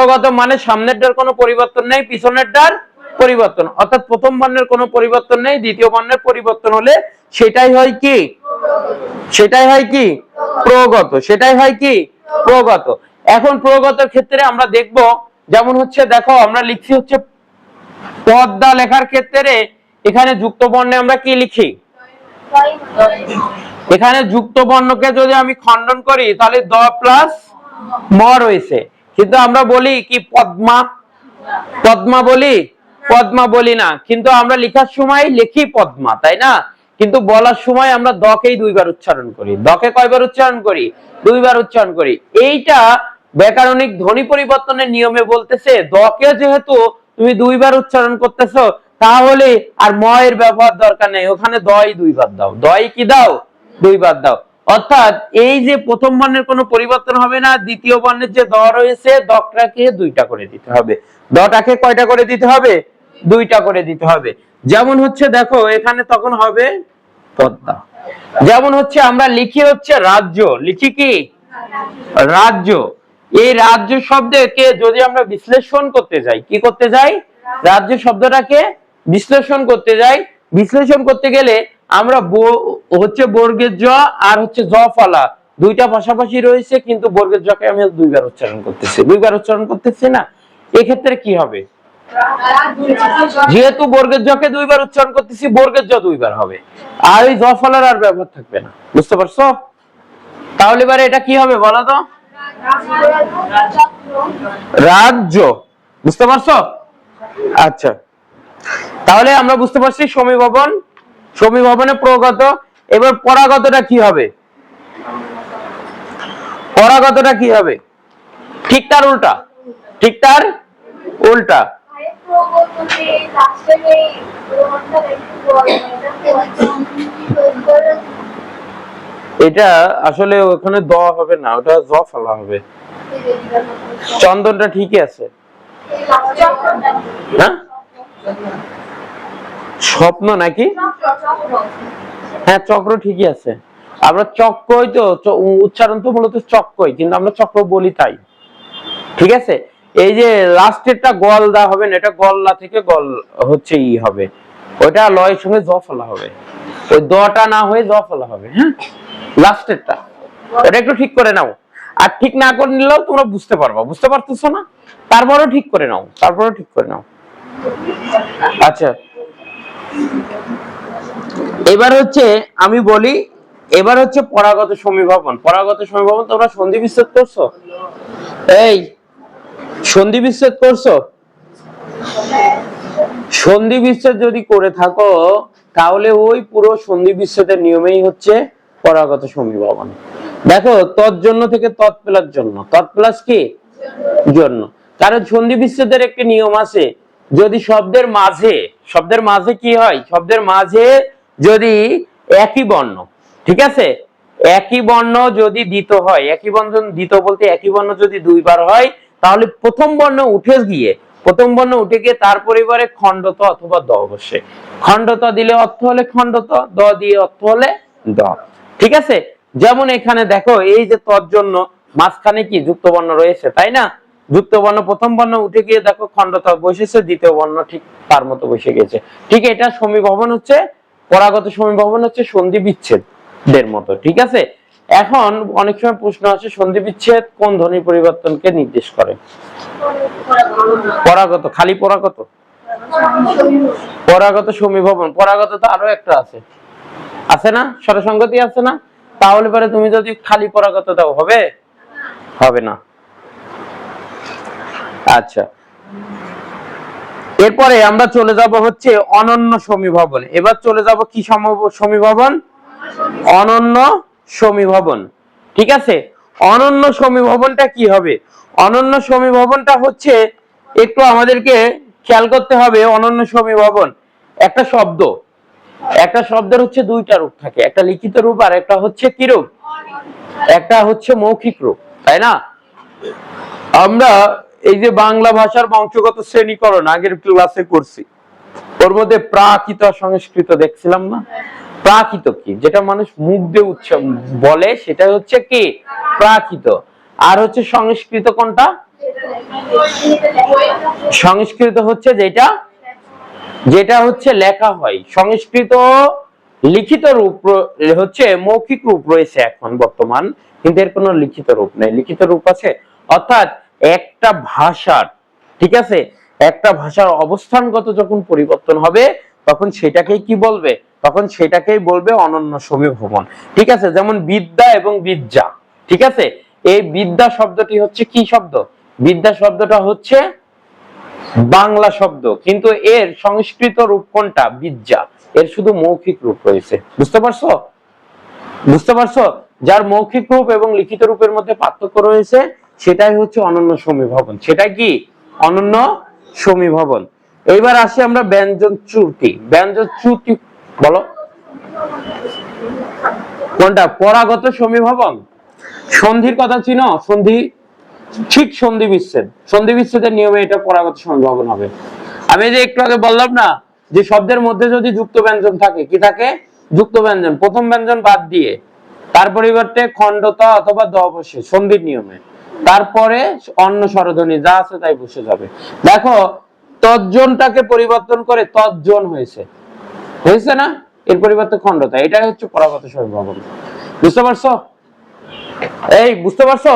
প্রগত মানে সামনেরটার কোনো পরিবর্তন নেই পিছনেরটার পরিবর্তন। অর্থাৎ প্রথম বর্ণের কোনো পরিবর্তন নেই, দ্বিতীয় বর্ণের পরিবর্তন হলে সেটাই হয় কি? সেটাই হয় কি? প্রগত। সেটাই হয় কি? প্রগত। এখন প্রগতের ক্ষেত্রে আমরা দেখব, যেমন হচ্ছে দেখো, আমরা লিখছি হচ্ছে পদ্মা লেখার ক্ষেত্রে এখানে যুক্ত বর্ণে আমরা কি লিখি? এখানে যুক্ত বর্ণকে যদি আমি খণ্ডন করি, তাহলে দ প্লাস ম রয়েছে। কিন্তু আমরা বলি কি পদ্মা? পদ্মা বলি? পদ্মা বলি না। কিন্তু আমরা লেখার সময় লিখি পদ্মা, তাই না? কিন্তু বলার সময় আমরা দকেই দুইবার উচ্চারণ করি। দকে কয়বার উচ্চারণ করি? দুইবার উচ্চারণ করি। এইটা ব্যাকরণিক ধ্বনি পরিবর্তনের নিয়মে বলতেছে, দকে যেহেতু তুমি দুইবার উচ্চারণ করতেছো, তাহলে আর ময়ের ব্যবহার দরকার নেই। ওখানে দই দুইবার দাও। দই কি দাও? দুইবার দাও। অর্থাৎ এই যে প্রথম বর্ণের কোনো পরিবর্তন হবে না, দ্বিতীয় বর্ণের যে দ রয়েছে, দটাকে দুইটা করে দিতে হবে। দটাকে কয়টা করে দিতে হবে? দুইটা করে দিতে হবে। যেমন হচ্ছে দেখো, এখানে তখন হবে পদ্মা। যেমন হচ্ছে আমরা লিখি হচ্ছে রাজ্য। লিখি কি? রাজ্য। এই রাজ্য শব্দকে যদি আমরা বিশ্লেষণ করতে যাই, কি করতে যাই? রাজ্য শব্দটাকে বিশ্লেষণ করতে যাই। বিশ্লেষণ করতে গেলে আমরা হচ্ছে বর্গের জ আর হচ্ছে জ ফলা। দুইটা পাশাপাশি রয়েছে, কিন্তু বর্গের জকে আমি দুইবার উচ্চারণ করতেছি। দুইবার উচ্চারণ করতেছি না? এক্ষেত্রে কি হবে? যেহেতু বর্গের জকে দুইবার উচ্চারণ করতেছি, বর্গের জ দুইবার হবে। আর ওই জ ফলার আর ব্যবহার থাকবে না। বুঝতে পারছ? তাহলে এবারে এটা কি হবে বলো তো? রাজ্য বুঝতে পারছ? আচ্ছা। তাহলে আমরা বুঝতে পারছি সমীভবন সমীভবনে প্রগত, এবার পরাগতটা কি হবে? পরাগতটা কি হবে? ঠিক তার উল্টা। ঠিক তার উল্টা। এটা আসলে ওখানে দ হবে না, ওটা জ ফেলা হবে। চন্দনটা ঠিকই আছে। হ্যাঁ? স্বপ্ন নাকি? হ্যাঁ চক্র ঠিকই আছে। আমরা চক্রই তো উচ্চারণ তো মূলত চক্রই, কিন্তু আমরা চক্র বলি তাই। ঠিক আছে? এই যে লাস্টেরটা গলদা হবে না, এটা গল্লা থেকে গল হচ্ছে ই হবে। ওইটা লয়ের সঙ্গে জ ফেলা হবে। ওই দটা না হয়ে জ ফেলা হবে হ্যাঁ? লাস্টেরটা এটা একটু ঠিক করে নাও। আর ঠিক না করে নিলেও তোমরা বুঝতে পারবা। বুঝতে পারতেছো না? তারপরেও ঠিক করে নাও, তারপরেও ঠিক করে নাও। আচ্ছা এবার হচ্ছে আমি বলি, এবার হচ্ছে পরাগত সমীভবন। পরাগত সমীভবন তোমরা সন্ধি বিচ্ছেদ করছ? এই, সন্ধি বিচ্ছেদ করছ? সন্ধি বিচ্ছেদ যদি করে থাকো, তাহলে ওই পুরো সন্ধি বিচ্ছেদের নিয়মেই হচ্ছে পরাগত সমীভবন। দেখো, তৎ জন্য থেকে তৎ প্লাস জন্য। তৎ প্লাস কি? জন্য। কারণ সন্ধি বিচ্ছেদের একটি নিয়ম আছে যদি শব্দের মাঝে শব্দের মাঝে কি হয়? শব্দের মাঝে যদি একই বর্ণ, ঠিক আছে? একই বর্ণ যদি দিত হয়, একই বর্ণ দিত বলতে একই বর্ণ যদি দুইবার হয়, তাহলে প্রথম বর্ণ উঠে গিয়ে, প্রথম বর্ণ উঠে গিয়ে তার পরিবারে খণ্ডত অথবা দ বসে। খণ্ডত দিলে অর্থ হলে খণ্ডত, দ দিয়ে অর্থ হলে দ। ঠিক আছে? যেমন এখানে দেখো, এই যে তর জন্য মাঝখানে কি যুক্ত বর্ণ রয়েছে, তাই না? যুক্ত বর্ণ, প্রথম বর্ণ উঠে গিয়ে দেখো খণ্ডত বসেছে দ্বিতীয় বর্ণ ঠিক তার মতো বসে গেছে ঠিক এটা সমীভবন হচ্ছে, পরাগত সমীভবন হচ্ছে সন্ধি বিচ্ছেদের মতো, ঠিক আছে? এখন অনেক সময় প্রশ্ন আছে সন্ধি বিচ্ছেদ কোন ধ্বনি পরিবর্তনকে নির্দেশ করে? পরাগত, খালি পরাগত? পরাগত সমীভবন, পরাগত তো আরও একটা আছে। আছে না? স্বরসঙ্গতি আছে না? তাহলে পরে তুমি যদি খালি পরাগত দাও, হবে? হবে না। আচ্ছা। এরপরে আমরা চলে যাব হচ্ছে অনন্য সমীভবন। এবার চলে যাব কি সমীভবন? অনন্য সমীভবন। ঠিক আছে? অনন্য সমীভবনটা কি হবে? অনন্য সমীভবনটা হচ্ছে, একটু আমাদেরকে খেয়াল করতে হবে, অনন্য সমীভবন। একটা শব্দ। একটা শব্দের হচ্ছে দুইটা রূপ থাকে। একটা লিখিত রূপ আর একটা হচ্ছে কি রূপ? একটা হচ্ছে মৌখিক রূপ। তাই না? আমরা এই যে বাংলা ভাষার বংশগত শ্রেণীকরণ আগের ক্লাসে করছি, ওর মধ্যে প্রাকৃত সংস্কৃত দেখছিলাম না? প্রাকৃত কি? যেটা মানুষ মুখ দিয়ে উচ্চ বলে সেটা হচ্ছে কি? প্রাকৃত। আর হচ্ছে সংস্কৃত কোনটা? সংস্কৃত হচ্ছে যেটা? যেটা হচ্ছে লেখা হয়। সংস্কৃত লিখিত রূপ হচ্ছে মৌখিক রূপ রয়েছে এখন বর্তমান, কিন্তু এর কোনো লিখিত রূপ নেই। লিখিত রূপ আছে। অর্থাৎ একটা ভাষার, ঠিক আছে? একটা ভাষার অবস্থানগত যখন পরিবর্তন হবে, তখন সেটাকেই কি বলবে? তখন সেটাকেই বলবে অনন্য সমীভবন। ঠিক আছে? যেমন বিদ্যা এবং বিদ্যা, ঠিক আছে? এই বিদ্যা শব্দটি হচ্ছে কি শব্দ? বিদ্যা শব্দটা হচ্ছে বাংলা শব্দ, কিন্তু এর সংস্কৃত রূপ কোনটা? বিদ্যা। এর শুধু মৌখিক রূপ রয়েছে। বুঝতে পারছ? বুঝতে পারছ? যার মৌখিক রূপ এবং লিখিত রূপের মধ্যে পার্থক্য রয়েছে সেটাই হচ্ছে অনন্য সমীভবন। সেটা কি? অনন্য সমীভবন। এইবার আসি আমরা ব্যঞ্জন চ্যুতি ব্যঞ্জন চ্যুতি বলো। কোনটা? পরাগত সমীভবন? সন্ধির কথা চিনো? সন্ধি, ঠিক সন্ধি বিচ্ছেদ। সন্ধি বিচ্ছেদের নিয়মে এটা পরাগত সম্ভাবন হবে। আমি যে একটু আগে বললাম না, যে শব্দের মধ্যে যদি যুক্ত ব্যঞ্জন থাকে, কি থাকে? যুক্ত ব্যঞ্জন। প্রথম ব্যঞ্জন বাদ দিয়ে, তার পরিবর্তে খণ্ডতা অথবা দ বসে সন্ধির নিয়মে। তারপরে অন্য সরধ্বনি যা আছে তাই বসে যাবে। দেখো, তজ্জনটাকে পরিবর্তন করে তজ্জন হয়েছে। হয়েছে না? এর পরিবর্তে খণ্ডতা এটাই হচ্ছে পরাগত সম্ভাবন বুঝতে পারছ? এই, বুঝতে পারছ?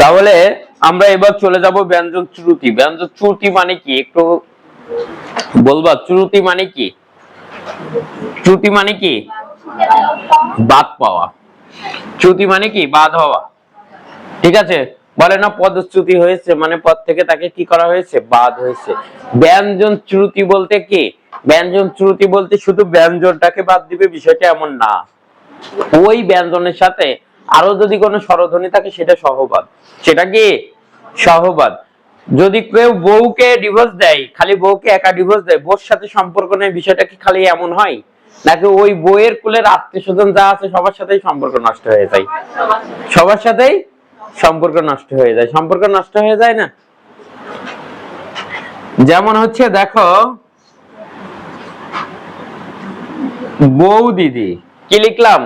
তাহলে আমরা এবার চলে যাব ব্যঞ্জন চ্রুতি ব্যঞ্জন চ্রুতি মানে কি? একটু বলবা চ্রুতি মানে কি? চ্রুতি মানে কি? বাদ পাওয়া। চ্যুতি মানে কি? বাদ হওয়া। ঠিক আছে? বলে না পদচ্যুতি হয়েছে মানে পদ থেকে তাকে কি করা হয়েছে? বাদ হয়েছে। ব্যঞ্জন চ্যুতি বলতে কি? ব্যঞ্জন চ্যুতি বলতে শুধু ব্যঞ্জনটাকে বাদ দিবে, বিষয়টা এমন না। ওই ব্যঞ্জনের সাথে আরও যদি কোনো স্বরধ্বনি থাকে, সেটা সহবাদ। সেটা কি? সহবাদ। যদি কেউ বউকে ডিভোর্স দেয়, খালি বউকে একা ডিভোর্স দেয়, বউর সাথে সম্পর্ক নেই, বিষয়টা কি খালি এমন হয়? নাকি ওই বইয়ের কুলের আত্মীয় স্বজন যা আছে, সবার সাথেই সম্পর্ক নষ্ট হয়ে যায়? সবার সাথেই সম্পর্ক নষ্ট হয়ে যায়। সম্পর্ক নষ্ট হয়ে যায় না? যেমন হচ্ছে, দেখো, বউ দিদি। কি লিখলাম?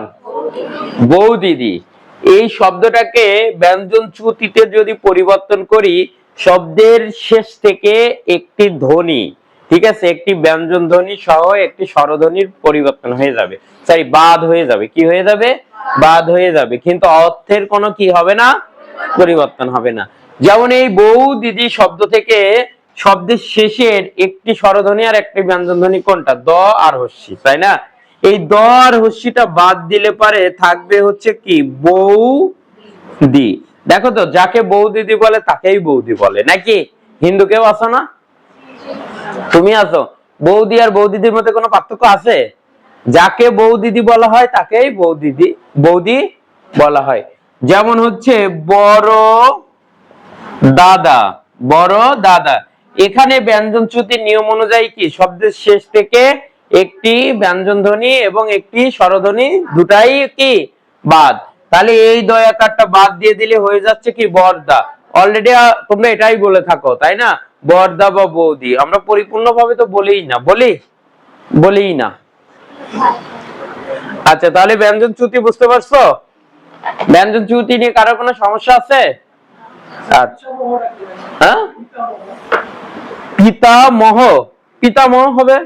বউ দিদি। এই শব্দটাকে ব্যঞ্জন চ্যুতিতে যদি পরিবর্তন করি, শব্দের শেষ থেকে একটি ধ্বনি, ঠিক আছে? একটি ব্যঞ্জন ধ্বনি সহ একটি স্বরধ্বনির পরিবর্তন হয়ে যাবে। সরি বাদ হয়ে যাবে। কি হয়ে যাবে? বাদ হয়ে যাবে। কিন্তু অর্থের কোনো কি হবে না? পরিবর্তন হবে না। যেমন এই বউ দিদি শব্দ থেকে শব্দের শেষের একটি স্বরধ্বনি আর একটি ব্যঞ্জন ধ্বনি কোনটা? দ আর হস্যি, তাই না? এই দ আর হস্যিটা বাদ দিলে পারে থাকবে হচ্ছে কি বউ দি। দেখো তো, যাকে বউ দিদি বলে তাকেই বৌদি বলে, নাকি? হিন্দু কেউ আছো না? তুমি আছো? বৌদি আর বৌদিদির মধ্যে কোনো পার্থক্য আছে? যাকে বউ দিদি বলা হয় তাকেই বউ দিদি বৌদি বলা হয়। যেমন হচ্ছে, বড় দাদা বড় দাদা। এখানে ব্যঞ্জন চ্যুতির নিয়ম অনুযায়ী কি? শব্দের শেষ থেকে একটি ব্যঞ্জন ধ্বনি এবং একটি স্বরধ্বনি দুটাই কি বাদ? তাহলে এই দয়াকারটা বাদ দিয়ে দিলে হয়ে যাচ্ছে কি বর্দা। অলরেডি তোমরা এটাই বলে থাকো, তাই না? বর্দা বা বৌদি। আমরা পরিপূর্ণভাবে তো বলেই না, বলি? বলেই না। আচ্ছা তাহলে ব্যঞ্জন চ্যুতি বুঝতে পারছ? ব্যঞ্জন চ্যুতি নিয়ে কারও কোনো সমস্যা আছে? আচ্ছা। হ্যাঁ? পিতামহ। পিতামহ হবে?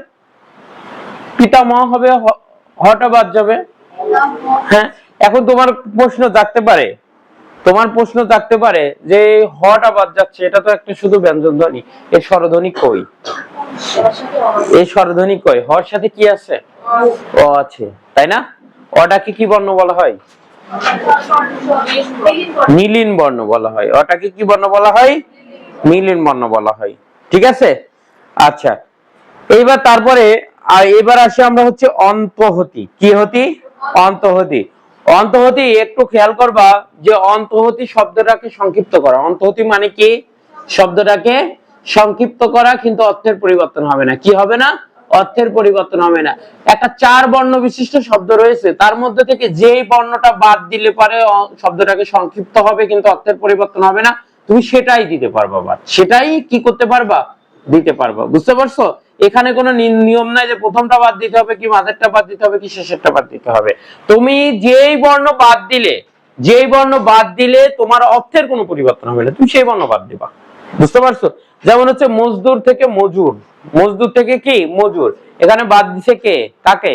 পিতামহ হবে হটা যাবে। হ্যাঁ এখন তোমার প্রশ্ন জাগতে পারে। তোমার প্রশ্ন জাগতে পারে যে হটা বাদ যাচ্ছে, এটা তো একটা শুধু ব্যঞ্জন ধ্বনি। এর স্বরধ্বনি কই? এই স্বরধ্বনি কই? হর সাথে কি আছে? ও আছে, তাই না? অটাকে কি বর্ণ বলা হয়? নীলিন বর্ণ বলা হয়। ওটাকে কি বর্ণ বলা হয়? নীলিন বর্ণ বলা হয়। ঠিক আছে? আচ্ছা এইবার তারপরে আর এবার আসি আমরা হচ্ছে অন্তহতি। কি হতি? অন্তহতি। অন্তহতি, একটু খেয়াল করবা যে অন্তহতি শব্দটাকে সংক্ষিপ্ত করা। অন্তহতি মানে কি? শব্দটাকে সংক্ষিপ্ত করা, কিন্তু অর্থের পরিবর্তন হবে না। কি হবে না? অর্থের পরিবর্তন হবে না। একটা চার বর্ণ বিশিষ্ট শব্দ রয়েছে, তার মধ্যে থেকে যেই বর্ণটা বাদ দিলে পারে শব্দটাকে সংক্ষিপ্ত হবে, কিন্তু অর্থের পরিবর্তন হবে না। তুমি সেটাই দিতে পারবা বাদ। সেটাই কি করতে পারবা? দিতে পারবা। বুঝতে পারছ? এখানে কোনো নিয়ম নাই যে প্রথমটা বাদ দিতে হবে কি মাঝেরটা বাদ দিতে হবে কি শেষেরটা বাদ দিতে হবে। তুমি যেই বর্ণ বাদ দিলে, যেই বর্ণ বাদ দিলে তোমার অর্থের কোনো পরিবর্তন হবে না। তুমি সেই বর্ণ বাদ দিবা। বুঝতে পারছ? যেমন হচ্ছে মজদুর থেকে মজুর। মজদুর থেকে কি? মজুর। এখানে বাদ দিছে কে? কাকে?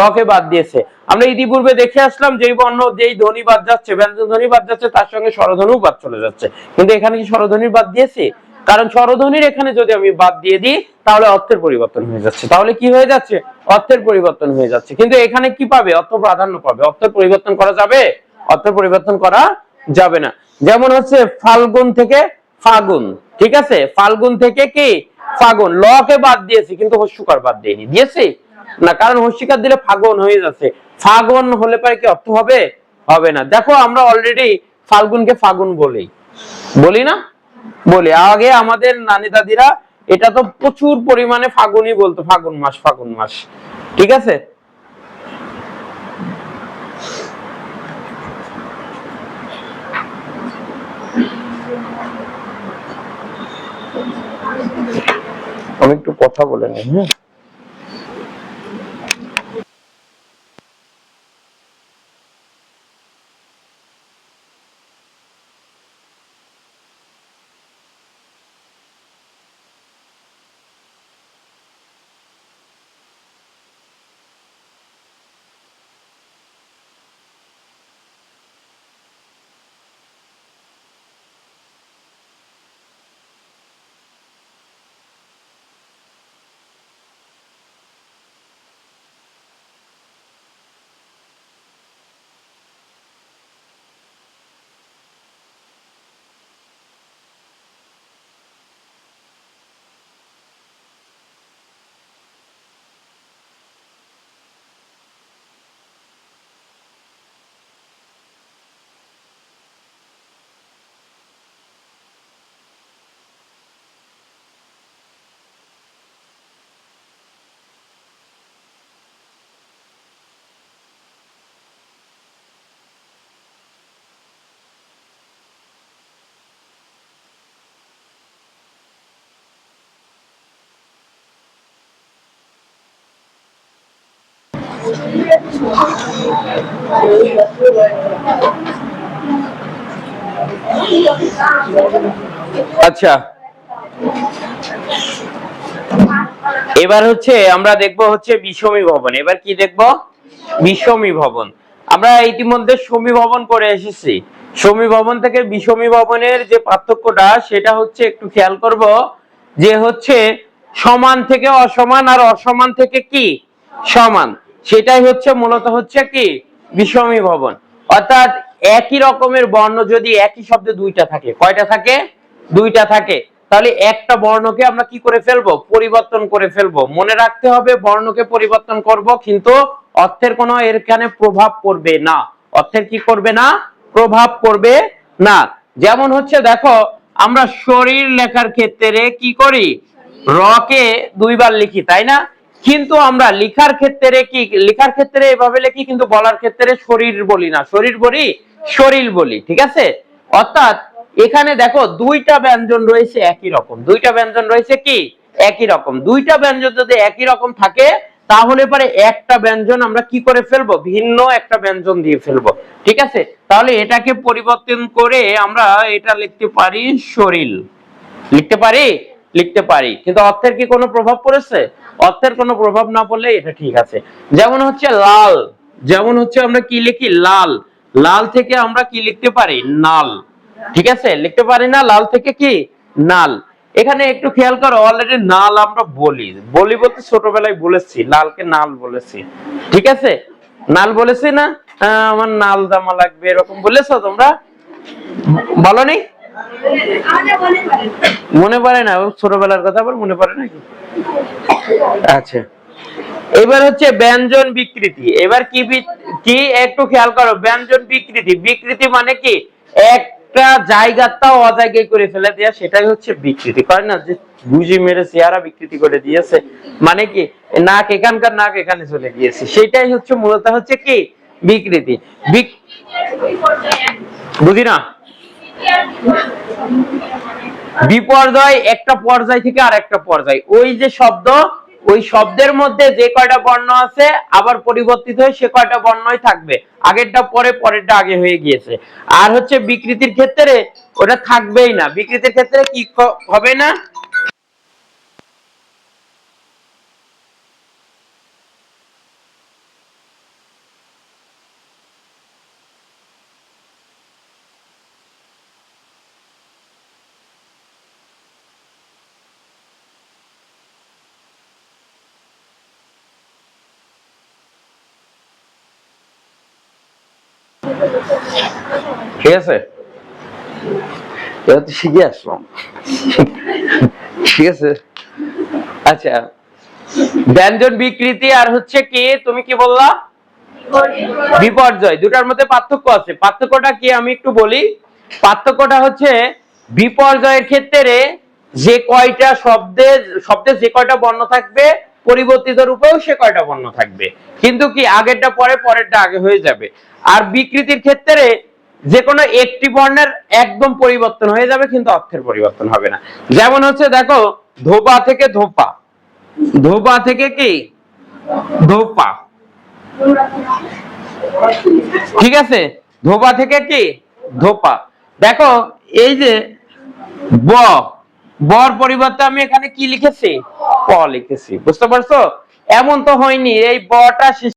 দকে বাদ দিয়েছে। আমরা ইতিপূর্বে দেখে আসলাম যেই বর্ণ, যেই ধ্বনি বাদ যাচ্ছে ব্যঞ্জন ধ্বনি বাদ যাচ্ছে, তার সঙ্গে স্বরধ্বনিও বাদ চলে যাচ্ছে। কিন্তু এখানে কি স্বরধ্বনির বাদ দিয়েছে? কারণ স্বরধ্বনির এখানে যদি আমি বাদ দিয়ে দিই, তাহলে অর্থের পরিবর্তন হয়ে যাচ্ছে। তাহলে কি হয়ে যাচ্ছে? অর্থের পরিবর্তন হয়ে যাচ্ছে। কিন্তু এখানে কি পাবে? অর্থ প্রাধান্য পাবে। অর্থের পরিবর্তন করা যাবে? অর্থের পরিবর্তন করা যাবে না। যেমন হচ্ছে ফাল্গুন থেকে ফাগুন, ঠিক আছে? ফাল্গুন থেকে কি? ফাগুন। লকে বাদ দিয়েছি, কিন্তু হস্যকার বাদ দিইনি। দিয়েছি? না, কারণ হস্যিকার দিলে ফাগুন হয়ে যাচ্ছে। ফাগুন হলে পরে কি অর্থ হবে? হবে না। দেখো, আমরা অলরেডি ফাল্গুনকে ফাগুন বলি। বলি না? বলি, আগে আমাদের নানি দাদিরা এটা তো প্রচুর পরিমাণে ফাগুনই বলতো, ফাগুন মাস ফাগুন মাস। ঠিক আছে? আমি একটু কথা বলে নিই হ্যাঁ? আচ্ছা। এবার হচ্ছে আমরা দেখব হচ্ছে বিষমী ভবন। এবার কি দেখব? বিষমী ভবন। আমরা ইতিমধ্যে সমী ভবন করে এসেছি। সমী ভবন থেকে বিষমী ভবনের যে পার্থক্যটা, সেটা হচ্ছে একটু খেয়াল করব যে হচ্ছে সমান থেকে অসমান আর অসমান থেকে কি? সমান। সেটাই হচ্ছে মূলত হচ্ছে কি? বিষমী ভবন। অর্থাৎ একই রকমের বর্ণ যদি একই শব্দে দুইটা থাকে, কয়টা থাকে? দুইটা থাকে। তাহলে একটা বর্ণকে আমরা কি করে ফেলব? পরিবর্তন করে ফেলব। মনে রাখতে হবে, বর্ণকে পরিবর্তন করব, কিন্তু অর্থের কোনো এখানে প্রভাব পড়বে না। অর্থের কি করবে না? প্রভাব পড়বে না। যেমন হচ্ছে, দেখো, আমরা শরীর লেখার ক্ষেত্রে কি করি? রকে দুইবার লিখি, তাই না? কিন্তু আমরা লিখার ক্ষেত্রে কি, লিখার ক্ষেত্রে এভাবে লিখি কিন্তু বলার ক্ষেত্রে শরীর বলি না। শরীর বলি শরীর বলি, ঠিক আছে? অর্থাৎ এখানে দেখো দুইটা ব্যঞ্জন রয়েছে একই রকম। দুইটা ব্যঞ্জন রয়েছে কি? একই রকম। দুইটা ব্যঞ্জন যদি একই রকম থাকে, তাহলে পরে একটা ব্যঞ্জন আমরা কি করে ফেলব? ভিন্ন একটা ব্যঞ্জন দিয়ে ফেলব। ঠিক আছে? তাহলে এটাকে পরিবর্তন করে আমরা এটা লিখতে পারি শরীর। লিখতে পারি? লিখতে পারি। কিন্তু অর্থের কি কোনো প্রভাব পড়েছে? অর্থের কোনো প্রভাব না পড়লে এটা ঠিক আছে। যেমন হচ্ছে লাল। যেমন হচ্ছে আমরা কি লিখি? লাল। লাল থেকে আমরা কি লিখতে পারি? নাল। ঠিক আছে? লিখতে পারি না? লাল থেকে কি? নাল। এখানে একটু খেয়াল করো অলরেডি নাল আমরা বলি। বলি বলতে ছোটবেলায় বলেছি লালকে নাল বলেছি। ঠিক আছে? নাল বলেছি না? আহ, আমার নাল জামা লাগবে এরকম বলেছ তোমরা? বলো নি? মনে পড়ে না ছোটবেলার কথা আবার মনে পড়ে নাকি? আচ্ছা। এবার হচ্ছে ব্যঞ্জন বিকৃতি। এবার কি কি একটু খেয়াল করো, ব্যঞ্জন বিকৃতি। বিকৃতি মানে কি? একটা জায়গাটা অজায়গায় করে ফেলে দেয়া, সেটাই হচ্ছে বিকৃতি। করে না, যে বুঝি মেরে চেহারা বিকৃতি করে দিয়েছে। মানে কি? নাক এখানকার, নাক এখানে চলে গিয়েছে। সেটাই হচ্ছে মূলত হচ্ছে কি? বিকৃতি। বিক- বুঝি না? বিপর্যয় একটা পর্যায় থেকে আর একটা পর্যায়। ওই যে শব্দ, ওই শব্দের মধ্যে যে কয়টা বর্ণ আছে, আবার পরিবর্তিত হয়ে সে কয়টা বর্ণই থাকবে। আগেরটা পরে, পরেরটা আগে হয়ে গিয়েছে। আর হচ্ছে বিকৃতির ক্ষেত্রে ওটা থাকবেই না। বিকৃতির ক্ষেত্রে কি হবে না? ঠিক আছে? এবার তো শিখে আসলাম। ঠিক আছে? আচ্ছা ব্যঞ্জন বিকৃতি আর হচ্ছে কি? তুমি কি বললা? বিপর্যয়। দুটার মধ্যে পার্থক্য আছে। পার্থক্যটা কি আমি একটু বলি? পার্থক্যটা হচ্ছে বিপর্যয়ের ক্ষেত্রে যে কয়টা শব্দে শব্দে যে কয়টা বর্ণ থাকবে পরিবর্তিত রূপেও সে কয়টা বর্ণ থাকবে? কিন্তু কি আগেরটা পরে পরেরটা আগে হয়ে যাবে? আর বিকৃতির ক্ষেত্রে যে কোনো একটি বর্ণের একদম পরিবর্তন হয়ে যাবে, কিন্তু অর্থের পরিবর্তন হবে না। যেমন হচ্ছে, দেখো, ধোপা থেকে ধোপা। ধোপা থেকে কি? ধোপা। ঠিক আছে? ধোপা থেকে কি? ধোপা। দেখো, এই যে ব বর পরিবর্তে আমি এখানে কি লিখেছি? ক লিখেছি। বুঝতে পারছ? এমন তো হয়নি, এই বটা